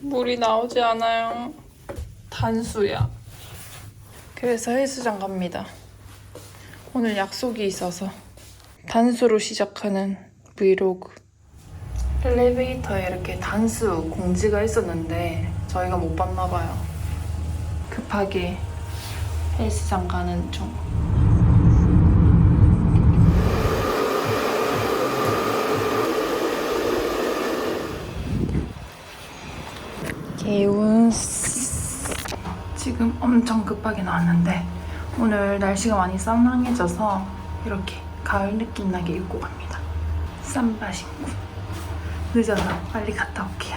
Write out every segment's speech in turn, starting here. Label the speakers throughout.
Speaker 1: 물이 나오지 않아요. 단수야. 그래서 헬스장 갑니다. 오늘 약속이 있어서 단수로 시작하는 브이로그. 엘리베이터에 이렇게 단수 공지가 있었는데 저희가 못 봤나 봐요. 급하게 헬스장 가는 중. 개운 지금 엄청 급하게 나왔는데 오늘 날씨가 많이 쌍랑해져서 이렇게 가을 느낌 나게 입고 갑니다. 쌈바 신고 늦어서 빨리 갔다 올게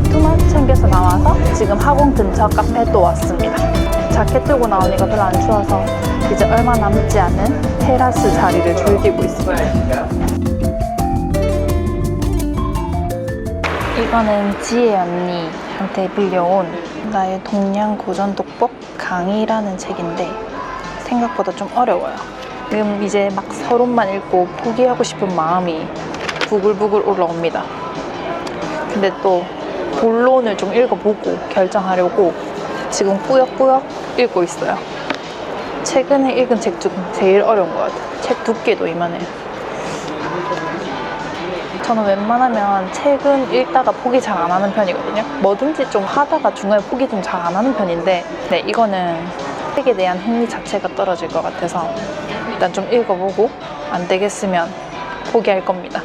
Speaker 1: 외투만 챙겨서 나와서 지금 학원 근처 카페에 또 왔습니다. 자켓 들고 나오니까 별로 안 추워서 이제 얼마 남지 않은 테라스 자리를 즐기고 있습니다. 이거는 지혜 언니한테 빌려온 나의 동양 고전 독법 강의라는 책인데 생각보다 좀 어려워요. 지금 이제 막 서론만 읽고 포기하고 싶은 마음이 부글부글 올라옵니다. 근데 또 본론을 좀 읽어보고 결정하려고 지금 꾸역꾸역 읽고 있어요. 최근에 읽은 책 중 제일 어려운 것 같아요. 책 두께도 이만해요. 저는 웬만하면 책은 읽다가 포기 잘 안 하는 편이거든요. 뭐든지 좀 하다가 중간에 포기 좀 잘 안 하는 편인데, 네, 이거는 책에 대한 흥미 자체가 떨어질 것 같아서 일단 좀 읽어보고 안 되겠으면 포기할 겁니다.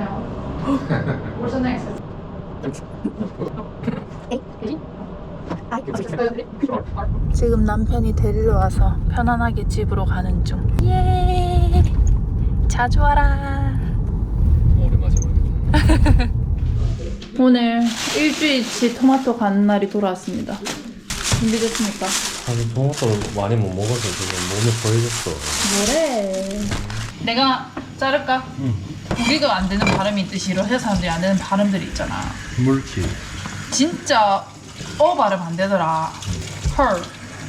Speaker 2: No. What's the next?
Speaker 1: 지금 남편이 데리러 와서 편안하게 집으로 가는 중. 예. 자주 와라. 오늘 일주일치 토마토 가는 날이 돌아왔습니다. 준비됐습니까?
Speaker 3: 아니 토마토를 많이 못 먹어서 지금 몸이 거해졌어.
Speaker 1: 뭐래? 내가 자를까? 우리가 안 되는 발음이 있듯이 이런 사람들이 안 되는 발음들이 있잖아.
Speaker 3: 물기.
Speaker 1: 진짜 어 발음 안 되더라. her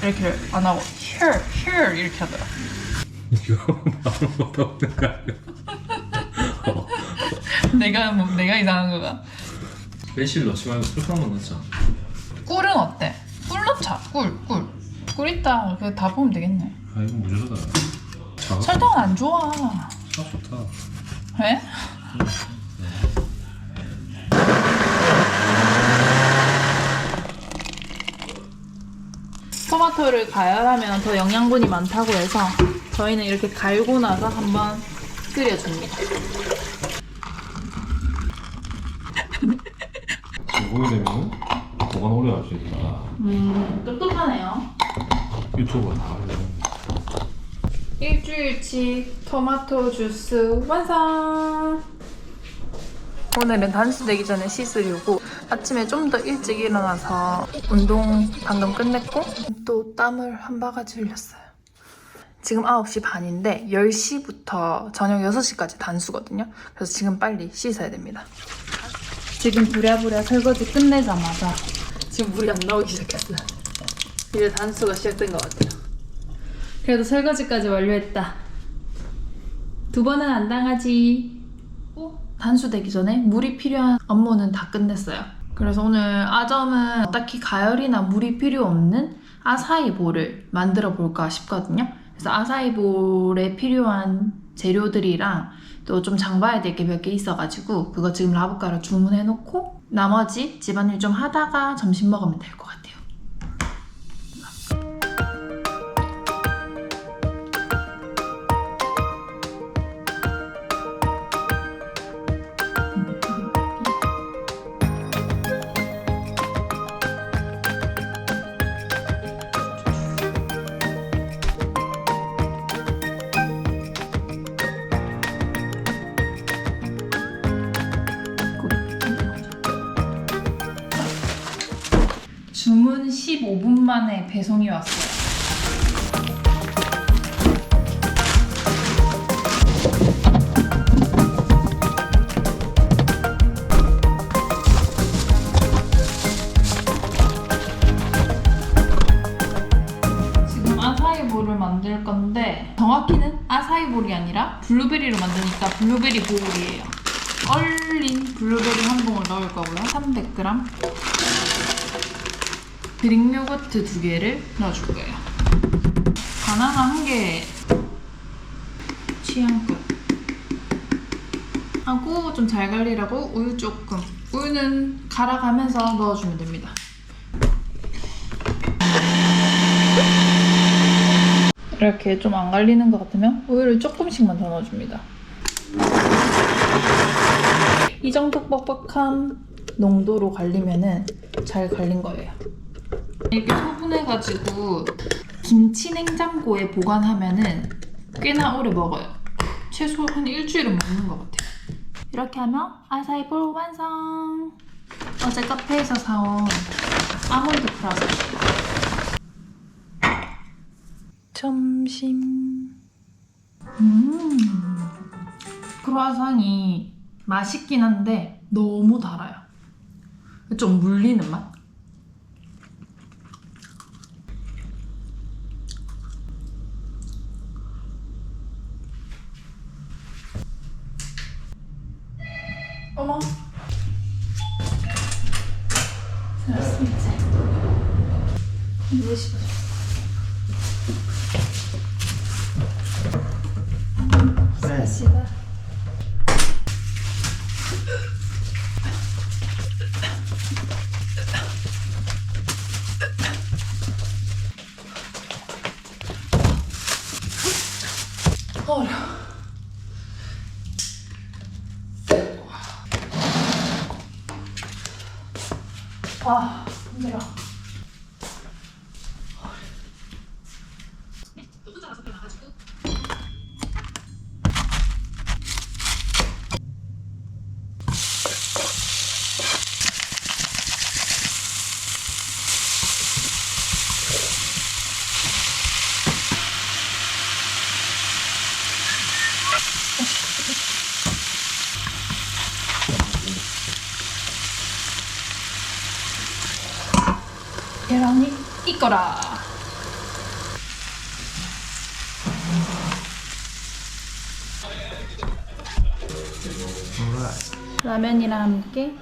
Speaker 1: 이렇게 안 하고 here here 이렇게 하더라.
Speaker 3: 이거 말을 못하는 거 아니야?
Speaker 1: 내가 뭐 내가 이상한 거가.
Speaker 3: 매실 넣지 말고 설탕만 넣자.
Speaker 1: 꿀은 어때? 꿀 넣자. 꿀 꿀. 꿀 있다. 그거 다 보면 되겠네.
Speaker 3: 아 이거. 자,
Speaker 1: 설탕은 안 좋아.
Speaker 3: 아 좋다.
Speaker 1: 왜? 토마토를 가열하면 더 영양분이 많다고 해서 저희는 이렇게 갈고 나서 한번 끓여줍니다.
Speaker 3: 보게 되면 보관 오래 할 수 있다.
Speaker 1: 음, 똑똑하네요.
Speaker 3: 유튜브가 다 알려주는
Speaker 1: 일주일치 토마토 주스 완성! 오늘은 단수 되기 전에 씻으려고 아침에 좀 더 일찍 일어나서 운동 방금 끝냈고 또 땀을 한 바가지 흘렸어요. 지금 9시 반인데 10시부터 저녁 6시까지 단수거든요. 그래서 지금 빨리 씻어야 됩니다. 지금 부랴부랴 설거지 끝내자마자 지금 물이 안 나오기 시작했어요. 이제 단수가 시작된 것 같아요. 그래도 설거지까지 완료했다. 두 번은 안 당하지. 어? 단수되기 전에 물이 필요한 업무는 다 끝냈어요. 그래서 오늘 아점은 딱히 가열이나 물이 필요 없는 아사이볼을 만들어 볼까 싶거든요. 그래서 아사이볼에 필요한 재료들이랑 또 좀 장봐야 될 게 몇 개 있어가지고 그거 지금 라브가루 주문해 놓고 나머지 집안일 좀 하다가 점심 먹으면 될 것 같아요. 주문 15분 만에 배송이 왔어요. 지금 아사이볼을 만들 건데 정확히는 아사이볼이 아니라 블루베리로 만드니까 블루베리 볼이에요. 얼린 블루베리 한 봉을 넣을 거고요. 300g. 그릭 요거트 두 개를 넣어줄 거예요. 바나나 한 개 취향껏 하고 좀 잘 갈리라고 우유 조금 우유는 갈아가면서 넣어주면 됩니다. 이렇게 좀 안 갈리는 것 같으면 우유를 조금씩만 더 넣어줍니다. 이 정도 뻑뻑한 농도로 갈리면 은 잘 갈린 거예요. 이렇게 소분해가지고 김치 냉장고에 보관하면은 꽤나 오래 먹어요. 최소 한 일주일은 먹는 것 같아요. 이렇게 하면 아사이볼 완성! 어제 카페에서 사온 아몬드 프라서 점심 음 크루아상이 맛있긴 한데 너무 달아요. 좀 물리는 맛? 어머. 잘했습니다. 이제 씹어줘. 스파시다. 어려워. 아, 힘들어. 계란이 있 거라. 라면이랑 함께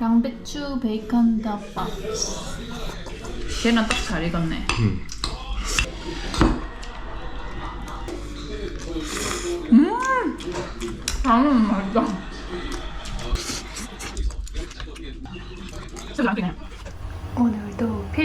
Speaker 1: 양배추 베이컨 덮밥. 계란 딱 잘 익었네.
Speaker 3: 음.
Speaker 1: 음, 라면 맛있다. 오늘도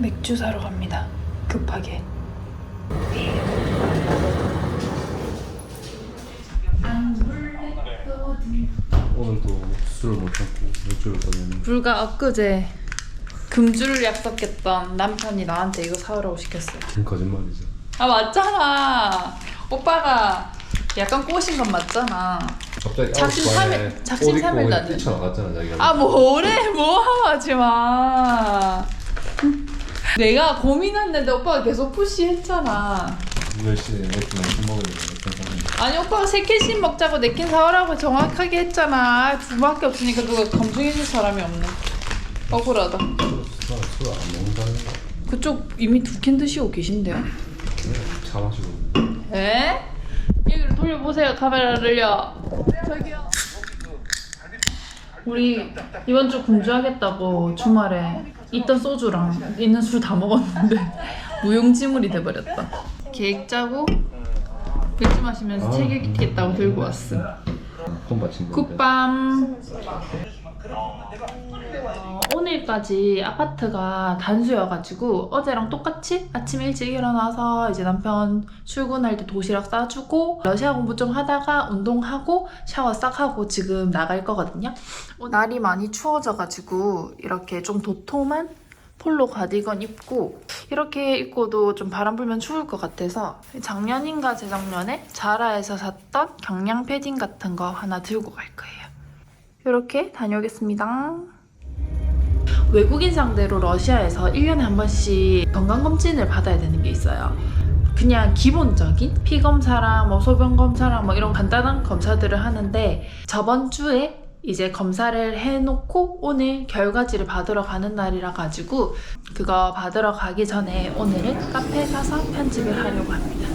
Speaker 1: 맥주 사러 갑니다. 급하게.
Speaker 3: 오늘도 술을 못 참고 맥주를 꺼내는
Speaker 1: 불과 엊그제 금주를 약속했던 남편이 나한테 이거 사오라고 시켰어요.
Speaker 3: 거짓말이죠.
Speaker 1: 아 맞잖아. 오빠가 약간 꼬신 건 맞잖아.
Speaker 3: 갑자기
Speaker 1: 작심
Speaker 3: 9시
Speaker 1: 삼일- 작심
Speaker 3: 옷 입고
Speaker 1: 삼일
Speaker 3: 그냥
Speaker 1: 나는.
Speaker 3: 뛰쳐나갔잖아 자기가
Speaker 1: 아 뭐래 뭐 하지 마. 내가 고민했는데 오빠가 계속 푸시했잖아.
Speaker 3: 시에
Speaker 1: 아니 오빠가 세 캔씩 먹자고 네캔 사오라고 정확하게 했잖아. 두 밖에 없으니까 누가 검증해줄 사람이 없네. 억울하다.
Speaker 3: 술안 먹는 사람인가
Speaker 1: 그쪽 이미 두 캔 드시고 계신데요?
Speaker 3: 차 마시고
Speaker 1: 에? 여기로 돌려보세요 카메라를요. 저기요. 우리 이번 주 군주하겠다고 주말에 있던 소주랑 있는 술 다 먹었는데 무용지물이 돼버렸다. 계획 짜고 맥주 마시면서 책 읽겠다고 들고 왔음. 굿밤. 어, 오늘까지 아파트가 단수여가지고 어제랑 똑같이 아침 일찍 일어나서 이제 남편 출근할 때 도시락 싸주고 러시아 공부 좀 하다가 운동하고 샤워 싹 하고 지금 나갈 거거든요. 날이 많이 추워져가지고 이렇게 좀 도톰한 폴로 가디건 입고 이렇게 입고도 좀 바람 불면 추울 것 같아서 작년인가 재작년에 자라에서 샀던 경량 패딩 같은 거 하나 들고 갈 거예요. 이렇게 다녀오겠습니다. 외국인 상대로 러시아에서 1년에 한 번씩 건강검진을 받아야 되는 게 있어요. 그냥 기본적인 피 검사랑 뭐 소변 검사랑 뭐 이런 간단한 검사들을 하는데 저번 주에 이제 검사를 해놓고 오늘 결과지를 받으러 가는 날이라 가지고 그거 받으러 가기 전에 오늘은 카페 가서 편집을 하려고 합니다.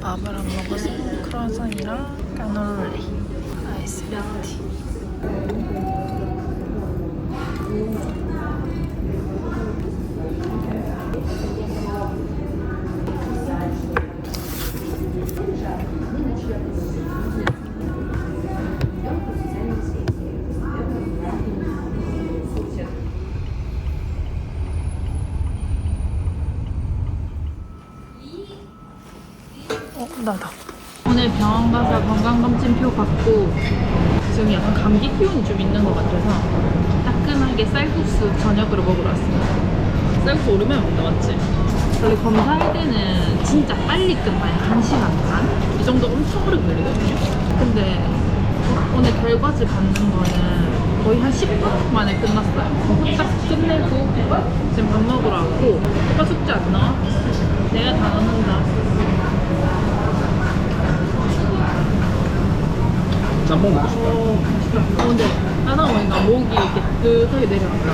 Speaker 1: 밥을 안 먹어서 크루아상이랑 까놀리 표 받고 지금 약간 감기 기운이 좀 있는 것 같아서 따끈하게 쌀국수 저녁으로 먹으러 왔습니다. 쌀국수 오랜만에 먹다 맞지? 원래 검사할 때는 진짜 빨리 끝나요. 1시간 반? 이 정도 엄청 오래 걸리거든요. 근데 오늘 결과지 받는 거는 거의 한 10분 만에 끝났어요. 후딱 끝내고 지금 밥 먹으러 왔고 오빠 숙제 안 나와? 내가 다 넣는다.
Speaker 3: 짬뽕 먹고 싶다
Speaker 1: 어, 근데 하다 보니까 목이 이렇게 뜨뜻하게 내려간다.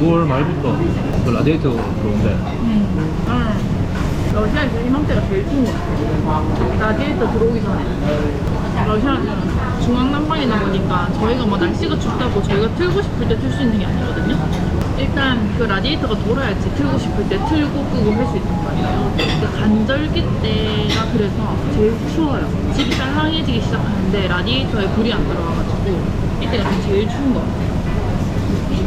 Speaker 3: 9월 말부터 그 라디에이터 들어온대
Speaker 1: 음. 음. 러시아에서 이맘때가 제일 추운 것 같아요. 라디에이터 들어오기 전에. 러시아는 중앙난방이다 보니까 저희가 뭐 날씨가 춥다고 저희가 틀고 싶을 때 틀 수 있는 게 아니거든요. 일단 그 라디에이터가 돌아야지 틀고 싶을 때 틀고 끄고 할 수 있단 말이에요. 그 간절기 때가 그래서 제일 추워요. 집이 쌀랑해지기 시작하는데 라디에이터에 불이 안 들어와가지고 이때가 제일 추운 것 같아요.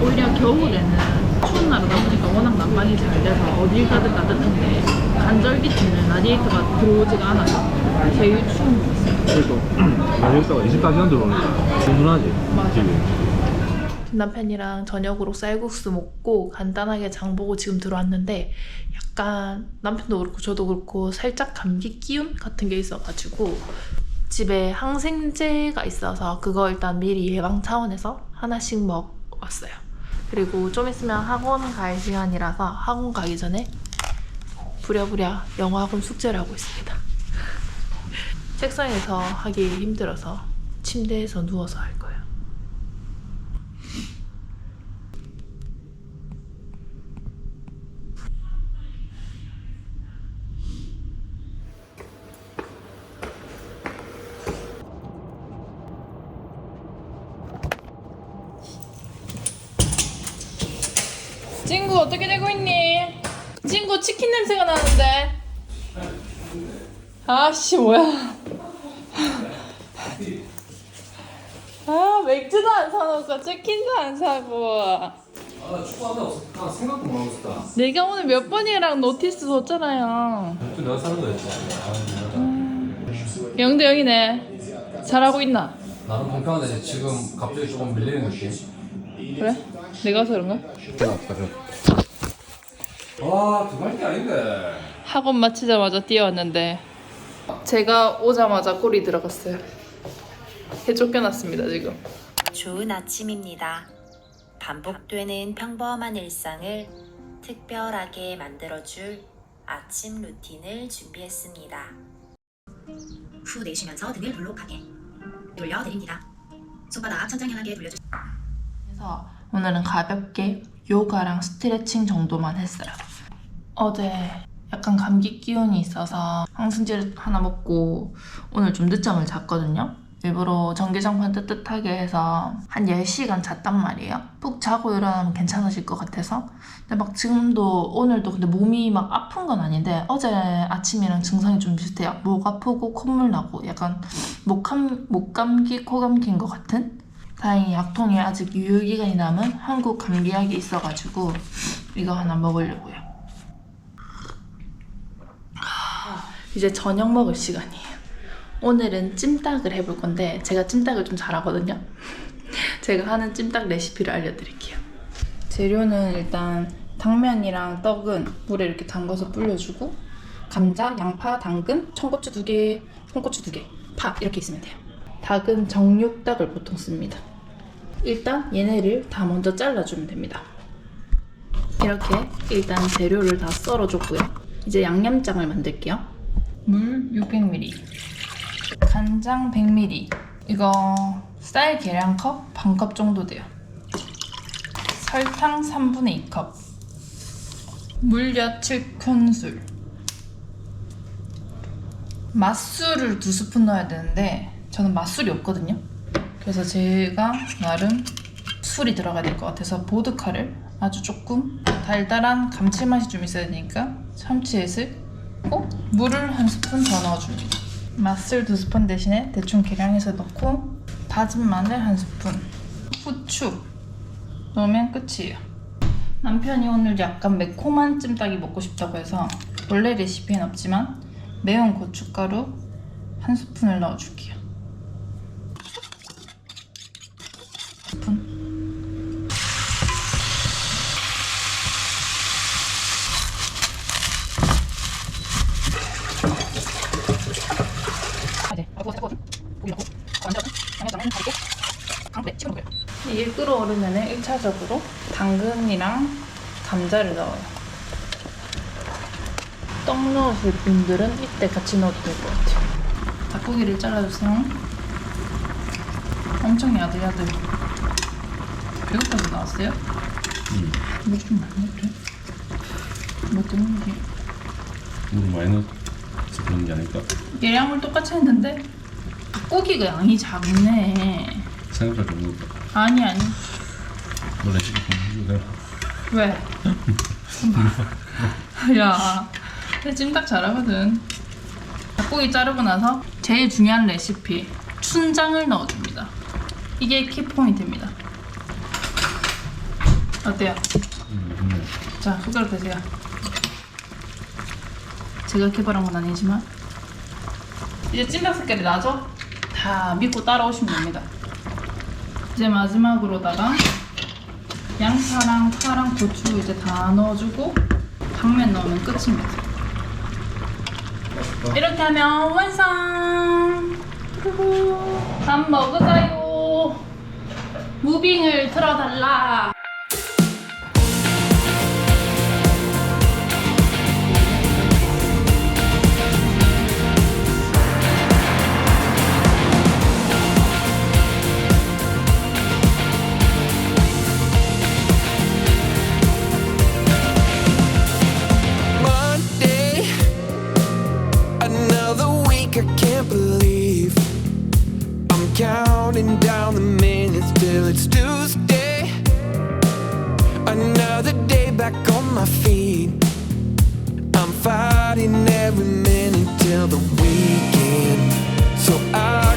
Speaker 1: 오히려 겨울에는 추운 나라다 보니까 워낙 난방이 잘 돼서 어딜 가든 따뜻한데 간절기 때는 라디에이터가 들어오지가 않아서 제일 추운 것 같아요.
Speaker 3: 그래도 라디에이터가 24시간 들어오니까 든든하지
Speaker 1: 맞아.
Speaker 3: 집이
Speaker 1: 남편이랑 저녁으로 쌀국수 먹고 간단하게 장 보고 지금 들어왔는데 약간 남편도 그렇고 저도 그렇고 살짝 감기 기운 같은 게 있어가지고 집에 항생제가 있어서 그거 일단 미리 예방 차원에서 하나씩 먹었어요. 그리고 좀 있으면 학원 갈 시간이라서 학원 가기 전에 부랴부랴 영어 학원 숙제를 하고 있습니다. 책상에서 하기 힘들어서 침대에서 누워서 할 거예요. 친구 어떻게 되고 있니? 친구 치킨 냄새가 나는데. 아씨 뭐야? 아 맥주도 안 사놓고 치킨도 안 사고.
Speaker 3: 아나 축구하다 없었다 생각도 못 하고 있었다
Speaker 1: 내가 오늘 몇 번이랑 노티스 줬잖아요.
Speaker 3: 좀 내가 사는 거였지 아,
Speaker 1: 0대 0이네. 잘하고 있나?
Speaker 3: 나는 평평한데 지금 갑자기 조금 밀리는 느낌
Speaker 1: 그래? 내가 해서 그런가?
Speaker 3: 와, 두갈 게 아닌데.
Speaker 1: 학원 마치자마자 뛰어왔는데 제가 오자마자 꿀이 들어갔어요. 해 쫓겨났습니다 지금.
Speaker 4: 좋은 아침입니다. 반복되는 평범한 일상을 특별하게 만들어줄 아침 루틴을 준비했습니다. 후 내쉬면서 등을 볼록하게 돌려드립니다. 손바닥 천장 향하게 돌려주세요.
Speaker 1: 그래서 오늘은 가볍게 요가랑 스트레칭 정도만 했어요. 어제 약간 감기 기운이 있어서 항생제를 하나 먹고 오늘 좀 늦잠을 잤거든요. 일부러 전기장판 뜨뜻하게 해서 한 10시간 잤단 말이에요. 푹 자고 일어나면 괜찮아질 것 같아서. 근데 막 지금도 오늘도 근데 몸이 막 아픈 건 아닌데 어제 아침이랑 증상이 좀 비슷해요. 목 아프고 콧물 나고 약간 목감, 목감기, 코감기인 것 같은? 다행히 약통에 아직 유효기간이 남은 한국 감기약이 있어가지고 이거 하나 먹으려고요. 하, 이제 저녁 먹을 시간이에요. 오늘은 찜닭을 해볼 건데 제가 찜닭을 좀 잘하거든요. 제가 하는 찜닭 레시피를 알려드릴게요. 재료는 일단 당면이랑 떡은 물에 이렇게 담가서 불려주고 감자, 양파, 당근, 청고추 두 개, 홍고추 두 개, 파 이렇게 있으면 돼요. 닭은 정육닭을 보통 씁니다. 일단 얘네를 다 먼저 잘라주면 됩니다. 이렇게 일단 재료를 다 썰어줬고요. 이제 양념장을 만들게요. 물 600ml, 간장 100ml. 이거 쌀 계량컵 반컵 정도 돼요. 설탕 3분의 2컵, 물엿 7큰술, 맛술을 두 스푼 넣어야 되는데 저는 맛술이 없거든요. 그래서 제가 나름 술이 들어가야 될 것 같아서 보드카를 아주 조금 달달한 감칠맛이 좀 있어야 되니까 참치액을 고 물을 한 스푼 더 넣어줍니다. 맛술 두 스푼 대신에 대충 계량해서 넣고 다진 마늘 한 스푼, 후추 넣으면 끝이에요. 남편이 오늘 약간 매콤한 찜닭이 먹고 싶다고 해서 원래 레시피엔 없지만 매운 고춧가루 한 스푼을 넣어줄게요. 스푼. 이제 알고 세고 고기 넣고 완전 양념장은 가리고 강불에 치고 먹어요. 이게 끓어오르면 1차적으로 당근이랑 감자를 넣어요. 떡 넣으실 분들은 이때 같이 넣어도 될 것 같아요. 닭고기를 잘라주세요. 엄청 야들야들. 배고파서 나왔어요?
Speaker 3: 응.
Speaker 1: 물좀 많이 넣게. 뭐 때문에 이게.
Speaker 3: 물 많이 넣어서 그런 게 아닐까?
Speaker 1: 얘랑을 똑같이 했는데 고기가 양이 작네.
Speaker 3: 좀 넣었다.
Speaker 1: 아니 아니.
Speaker 3: 너 레시피 좀 해주세요.
Speaker 1: 왜? 야, 내 찜닭 잘하거든. 닭고기 자르고 나서 제일 중요한 레시피 춘장을 넣어줍니다. 이게 키포인트입니다. 어때요? 자, 숟가락 대세요. 제가 개발한 건 아니지만 이제 찜닭 색깔이 나죠? 다 믿고 따라오시면 됩니다. 이제 마지막으로다가 양파랑 파랑 고추 이제 다 넣어주고 당면 넣으면 끝입니다. 이렇게 하면 완성! 밥 먹으자요! 무빙을 틀어달라!
Speaker 5: remaining till the weekend. So I